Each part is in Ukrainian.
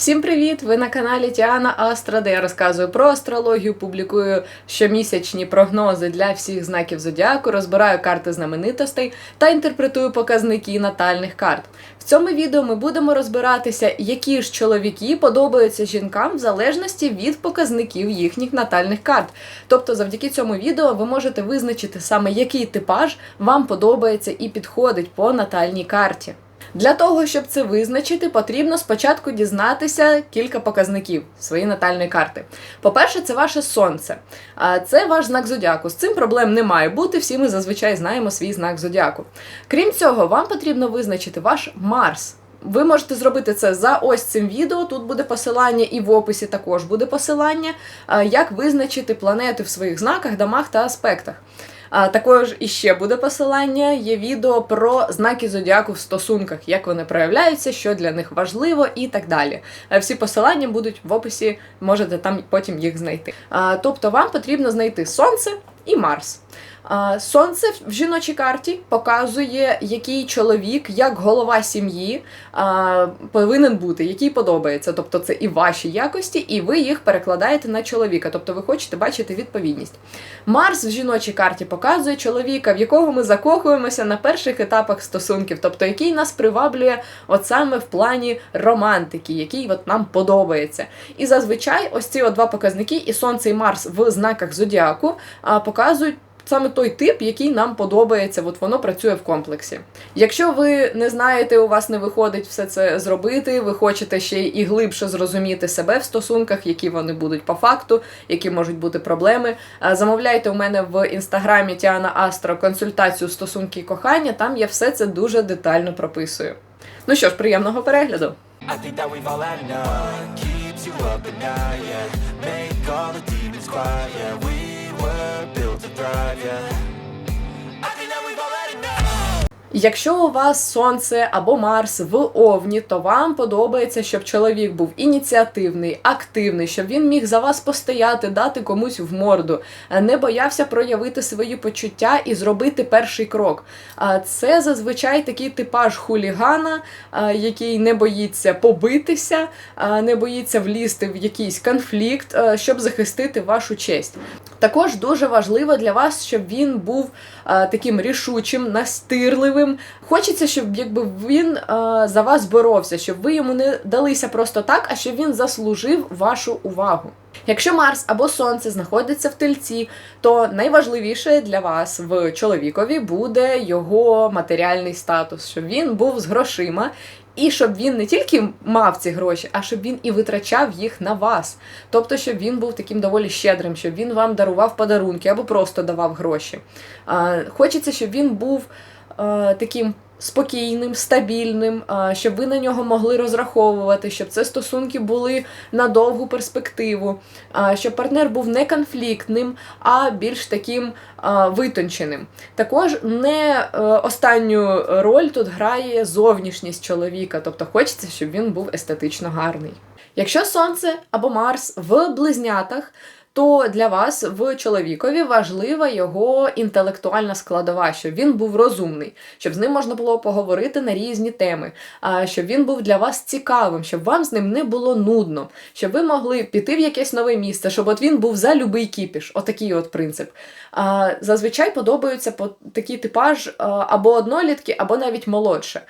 Всім привіт! Ви на каналі Тіана Астра, де я розказую про астрологію, публікую щомісячні прогнози для всіх знаків зодіаку, розбираю карти знаменитостей та інтерпретую показники натальних карт. В цьому відео ми будемо розбиратися, які ж чоловіки подобаються жінкам в залежності від показників їхніх натальних карт. Тобто, завдяки цьому відео ви можете визначити саме який типаж вам подобається і підходить по натальній карті. Для того, щоб це визначити, потрібно спочатку дізнатися кілька показників своєї натальної карти. По-перше, це ваше сонце. А Це ваш знак зодіаку. З цим проблем не має бути. Всі ми зазвичай знаємо свій знак зодіаку. Крім цього, вам потрібно визначити ваш Марс. Ви можете зробити це за ось цим відео. Тут буде посилання, і в описі також буде посилання, як визначити планети в своїх знаках, домах та аспектах. Також іще буде посилання, є відео про знаки зодіаку в стосунках, як вони проявляються, що для них важливо і так далі. Всі посилання будуть в описі, можете там потім їх знайти. Тобто вам потрібно знайти Сонце і Марс. Сонце в жіночій карті показує, який чоловік, як голова сім'ї, повинен бути, який подобається. Тобто це і ваші якості, і ви їх перекладаєте на чоловіка. Тобто ви хочете бачити відповідність. Марс в жіночій карті показує чоловіка, в якого ми закохуємося на перших етапах стосунків, тобто який нас приваблює от саме в плані романтики, який от нам подобається. І зазвичай ось ці от два показники, і Сонце, і Марс в знаках зодіаку показують. Саме той тип, який нам подобається, от воно працює в комплексі. Якщо ви не знаєте, у вас не виходить все це зробити, ви хочете ще і глибше зрозуміти себе в стосунках, які вони будуть по факту, які можуть бути проблеми. Замовляйте у мене в інстаграмі Тіана Астро консультацію стосунки і кохання. Там я все це дуже детально прописую. Ну що ж, приємного перегляду! All the demons quiet. We Якщо у вас сонце або Марс в Овні, то вам подобається, щоб чоловік був ініціативний, активний, щоб він міг за вас постояти, дати комусь в морду, е, не боявся проявити свої почуття і зробити перший крок. А Це зазвичай такий типаж хулігана, е, який не боїться побитися, е, не боїться влізти в якийсь конфлікт, щоб захистити вашу честь. Також дуже важливо для вас, щоб він був е, таким рішучим, настирливим. Хочеться, щоб якби він е, за вас боровся, щоб ви йому не далися просто так, а щоб він заслужив вашу увагу. Якщо Марс або Сонце знаходиться в тельці, то найважливіше для вас в чоловікові буде його матеріальний статус, щоб він був з грошима. І щоб він не тільки мав ці гроші, а щоб він і витрачав їх на вас. Тобто, щоб він був таким доволі щедрим, щоб він вам дарував подарунки або просто давав гроші. Хочеться, щоб він був таким спокійним, стабільним, щоб ви на нього могли розраховувати, щоб це стосунки були на довгу перспективу, щоб партнер був не конфліктним, а більш таким витонченим. Також не е, останню роль тут грає зовнішність чоловіка, тобто хочеться, щоб він був естетично гарний. Якщо сонце або Марс в близнятах, то для вас в чоловікові важлива його інтелектуальна складова, щоб він був розумний, щоб з ним можна було поговорити на різні теми, щоб він був для вас цікавим, щоб вам з ним не було нудно, щоб ви могли піти в якесь нове місце, щоб от він був за любий кіпіш. Отакий от принцип. Зазвичай подобаються по такий типаж або однолітки, або навіть молодше.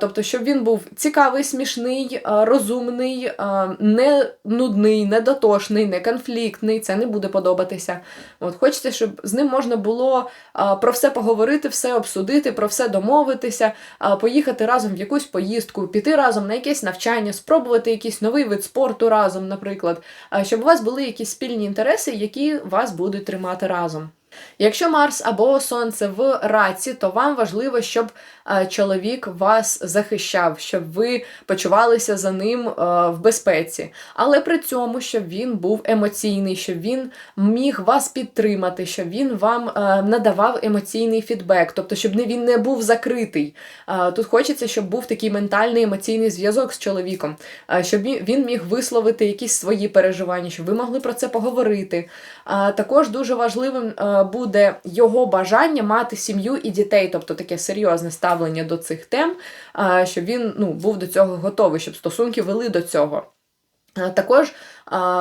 Тобто, щоб він був цікавий, смішний, розумний, не нудний, не дотошний, конфліктний. Це не буде подобатися. От Хочеться, щоб з ним можна було про все поговорити, все обсудити, про все домовитися, поїхати разом в якусь поїздку, піти разом на якесь навчання, спробувати якийсь новий вид спорту разом, наприклад, щоб у вас були якісь спільні інтереси, які вас будуть тримати разом. Якщо Марс або Сонце в раці, то вам важливо, щоб чоловік вас захищав, щоб ви почувалися за ним е, в безпеці. Але при цьому, щоб він був емоційний, щоб він міг вас підтримати, щоб він вам е, надавав емоційний фідбек, тобто, щоб він не був закритий. Е, Тут хочеться, щоб був такий ментальний емоційний зв'язок з чоловіком, е, щоб він- міг висловити якісь свої переживання, щоб ви могли про це поговорити. Також дуже важливим е, буде його бажання мати сім'ю і дітей, тобто таке серйозне ставлення до цих тем, щоб він ну, був до цього готовий, щоб стосунки вели до цього. Також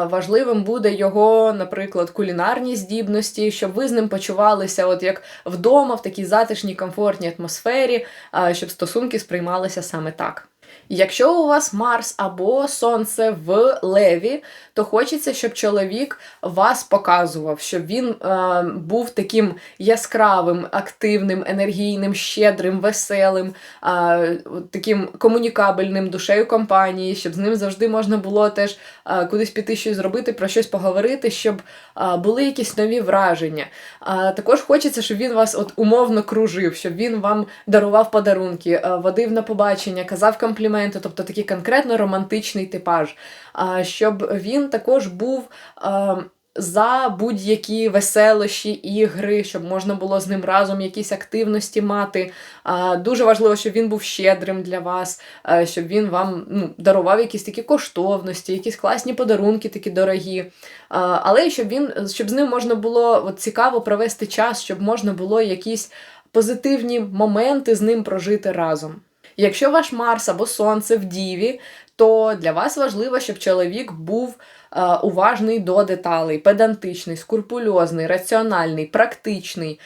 важливим буде його, наприклад, кулінарні здібності, щоб ви з ним почувалися, от як вдома, в такій затишній, комфортній атмосфері, щоб стосунки сприймалися саме так. Якщо у вас Марс або Сонце в Леві, то хочеться, щоб чоловік вас показував, щоб він е, був таким яскравим, активним, енергійним, щедрим, веселим, е, таким комунікабельним душею компанії, щоб з ним завжди можна було теж е, кудись піти щось зробити, про щось поговорити, щоб е, були якісь нові враження. А також хочеться, щоб він вас от умовно кружив, щоб він вам дарував подарунки, е, водив на побачення, казав компліменти, тобто такий конкретно романтичний типаж. Щоб він також був. За будь-які веселощі, ігри, щоб можна було з ним разом якісь активності мати. Дуже важливо, щоб він був щедрим для вас, щоб він вам ну, дарував якісь такі коштовності, якісь класні подарунки, такі дорогі. Але щоб він щоб з ним можна було от, цікаво провести час, щоб можна було якісь позитивні моменти з ним прожити разом. Якщо ваш Марс або Сонце в Діві, то для вас важливо, щоб чоловік був уважний до деталей, педантичний, скрупульозний, раціональний, практичний,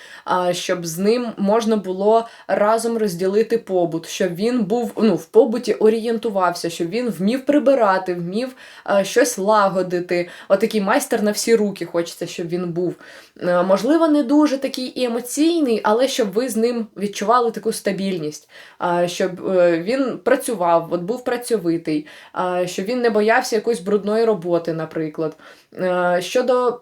е, щоб з ним можна було разом розділити побут, щоб він був ну, в побуті орієнтувався, щоб він вмів прибирати, вмів е, щось лагодити. Отакий майстер на всі руки хочеться, щоб він був. Е, можливо, не дуже такий і емоційний, але щоб ви з ним відчували таку стабільність, е, щоб е, він працював, от був працьовитий, е, щоб він не боявся якоїсь брудної роботи, наприклад. Е, Щодо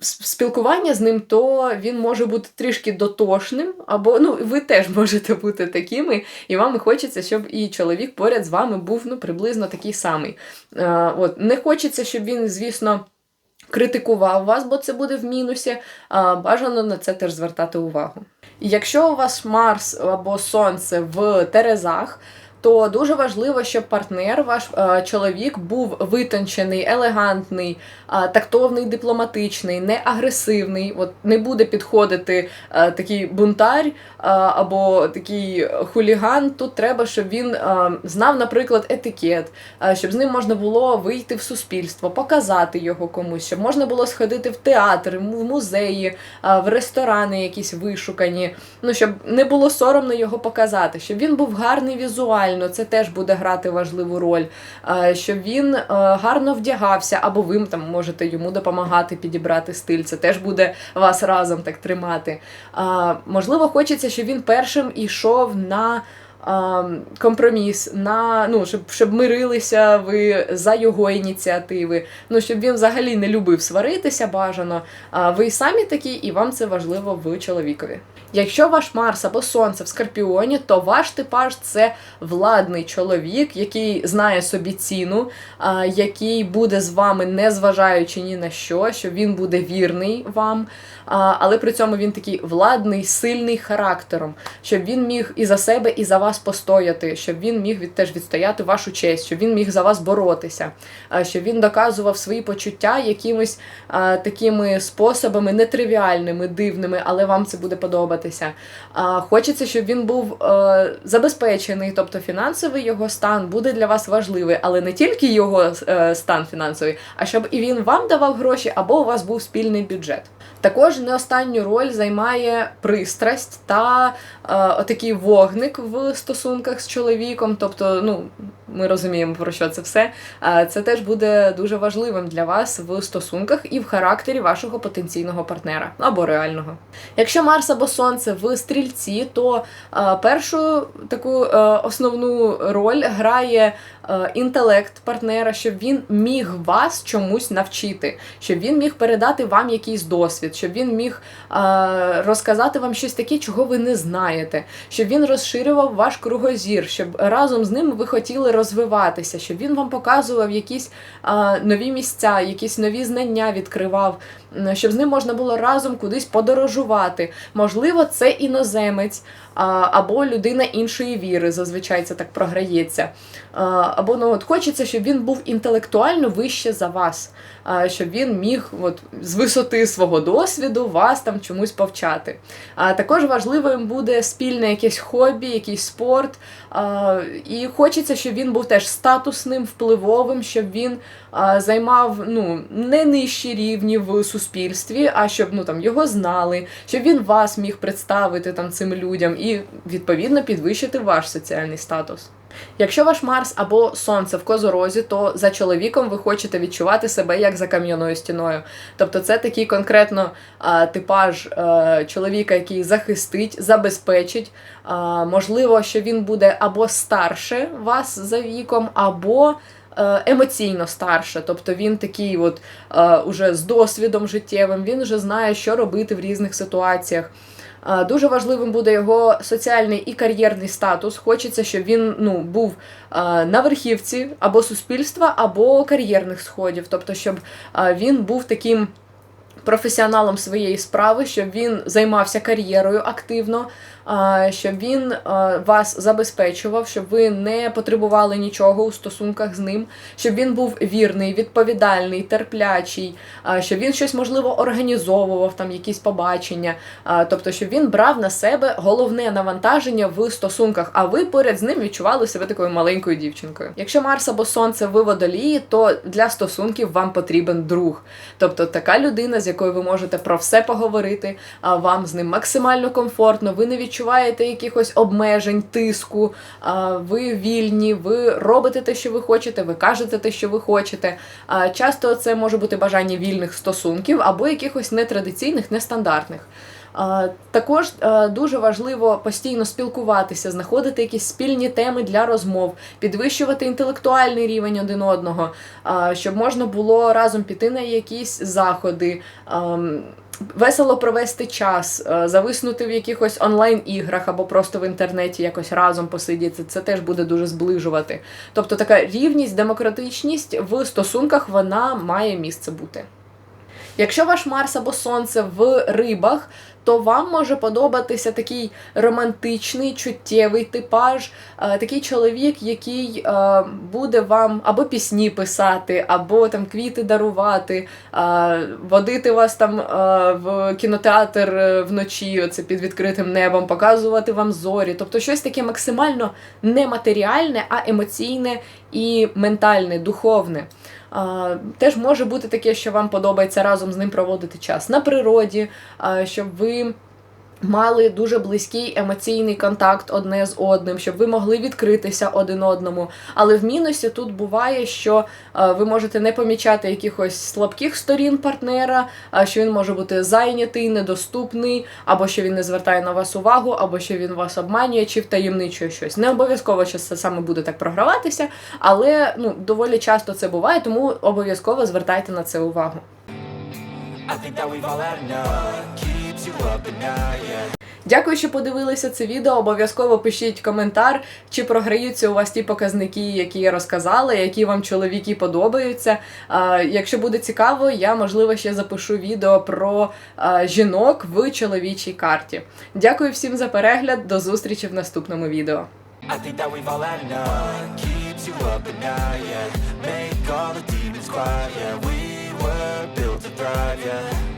спілкування з ним, то він може бути трішки дотошним, або ну, ви теж можете бути такими, і вам хочеться, щоб і чоловік поряд з вами був ну, приблизно такий самий. Е, От. Не хочеться, щоб він, звісно критикував вас, бо це буде в мінусі. А, бажано на це теж звертати увагу. Якщо у вас Марс або Сонце в Терезах, то дуже важливо, щоб партнер, ваш е, чоловік, був витончений, елегантний, е, тактовний, дипломатичний, не агресивний. От не буде підходити е, такий бунтар е, або такий хуліган. Тут треба, щоб він знав, наприклад, етикет, щоб з ним можна було вийти в суспільство, показати його комусь, щоб можна було сходити в театр, в музеї, в ресторани якісь вишукані. Ну, щоб не було соромно його показати, щоб він був гарний візуально, це теж буде грати важливу роль. Е, Щоб він е, гарно вдягався, або ви там можете йому допомагати підібрати стиль. Це теж буде вас разом так тримати. Е, Можливо, хочеться, щоб він першим ішов на. А, Компроміс на ну, щоб, щоб мирилися ви за його ініціативи. Ну щоб він взагалі не любив сваритися бажано. А ви самі такі, і вам це важливо в чоловікові. Якщо ваш Марс або Сонце в Скорпіоні, то ваш типаж це владний чоловік, який знає собі ціну, а, який буде з вами, не зважаючи ні на що, що він буде вірний вам. А, але при цьому він такий владний, сильний характером, щоб він міг і за себе, і за вас постояти, щоб він міг від, теж відстояти вашу честь, щоб він міг за вас боротися, щоб він доказував свої почуття якимись а, такими способами нетривіальними, дивними, але вам це буде подобатися. А, хочеться, щоб він був е, забезпечений, тобто фінансовий його стан буде для вас важливий, але не тільки його е, стан фінансовий, а щоб і він вам давав гроші, або у вас був спільний бюджет. Також не останню роль займає пристрасть та е, такий вогник в стосунках з чоловіком. Тобто, ну ми розуміємо про що це все. Це теж буде дуже важливим для вас в стосунках і в характері вашого потенційного партнера або реального. Якщо Марс або Сонце в стрільці, то першу таку основну роль грає інтелект партнера, щоб він міг вас чомусь навчити, щоб він міг передати вам якийсь досвід, щоб він міг розказати вам щось таке, чого ви не знаєте, щоб він розширював ваш кругозір, щоб разом з ним ви хотіли розвиватися, щоб він вам показував якісь а, нові місця, якісь нові знання відкривав, щоб з ним можна було разом кудись подорожувати. Можливо, це іноземець, або людина іншої віри, зазвичай це так програється. Або ну от хочеться, щоб він був інтелектуально вище за вас, щоб він міг от, з висоти свого досвіду вас там чомусь повчати. А також важливим буде спільне якесь хобі, якийсь спорт. І хочеться, щоб він був теж статусним, впливовим, щоб він займав ну, не нижчі рівні в суспільстві, а щоб ну, там, його знали, щоб він вас міг представити там, цим людям і відповідно підвищити ваш соціальний статус. Якщо ваш Марс або Сонце в козорозі, то за чоловіком ви хочете відчувати себе як за кам'яною стіною. Тобто це такий конкретно а, типаж а, чоловіка, який захистить, забезпечить. А, можливо, що він буде або старше вас за віком, або е, емоційно старше. Тобто він такий, от е, уже з досвідом життєвим, він вже знає, що робити в різних ситуаціях. Дуже важливим буде його соціальний і кар'єрний статус. Хочеться, щоб він ну, був на верхівці або суспільства, або кар'єрних сходів. Тобто, щоб він був таким професіоналом своєї справи, щоб він займався кар'єрою активно, щоб він вас забезпечував, щоб ви не потребували нічого у стосунках з ним, щоб він був вірний, відповідальний, терплячий, щоб він щось можливо організовував, там якісь побачення. Тобто, щоб він брав на себе головне навантаження в стосунках, а ви поряд з ним відчували себе такою маленькою дівчинкою. Якщо Марс або Сонце ви водолії, то для стосунків вам потрібен друг. Тобто така людина, з якою ви можете про все поговорити, вам з ним максимально комфортно, ви не відчуваєте якихось обмежень, тиску, ви вільні, ви робите те, що ви хочете, ви кажете те, що ви хочете. Часто це може бути бажання вільних стосунків або якихось нетрадиційних, нестандартних. Також дуже важливо постійно спілкуватися, знаходити якісь спільні теми для розмов, підвищувати інтелектуальний рівень один одного, щоб можна було разом піти на якісь заходи. Весело провести час, е, зависнути в якихось онлайн-іграх або просто в інтернеті якось разом посидіти. Це теж буде дуже зближувати. Тобто така рівність, демократичність в стосунках вона має місце бути. Якщо ваш Марс або Сонце в рибах, то вам може подобатися такий романтичний, чуттєвий типаж, е, такий чоловік, який е, буде вам або пісні писати, або там квіти дарувати, е, водити вас там в кінотеатр вночі, оце під відкритим небом, показувати вам зорі. Тобто щось таке максимально нематеріальне, а емоційне і ментальне, духовне. Теж може бути таке, що вам подобається разом з ним проводити час на природі, щоб ви мали дуже близький емоційний контакт одне з одним, щоб ви могли відкритися один одному. Але в мінусі тут буває, що а, ви можете не помічати якихось слабких сторін партнера, що він може бути зайнятий, недоступний, або що він не звертає на вас увагу, або що він вас обманює чи втаємничує щось. Не обов'язково, що це саме буде так програватися, але ну доволі часто це буває, тому обов'язково звертайте на це увагу. I think that we've all had enough. Дякую, що подивилися це відео. Обов'язково пишіть коментар, чи програються у вас ті показники, які я розказала, які вам чоловіки подобаються. Якщо буде цікаво, я можливо ще запишу відео про жінок в чоловічій карті. Дякую всім за перегляд. До зустрічі в наступному відео. Yeah.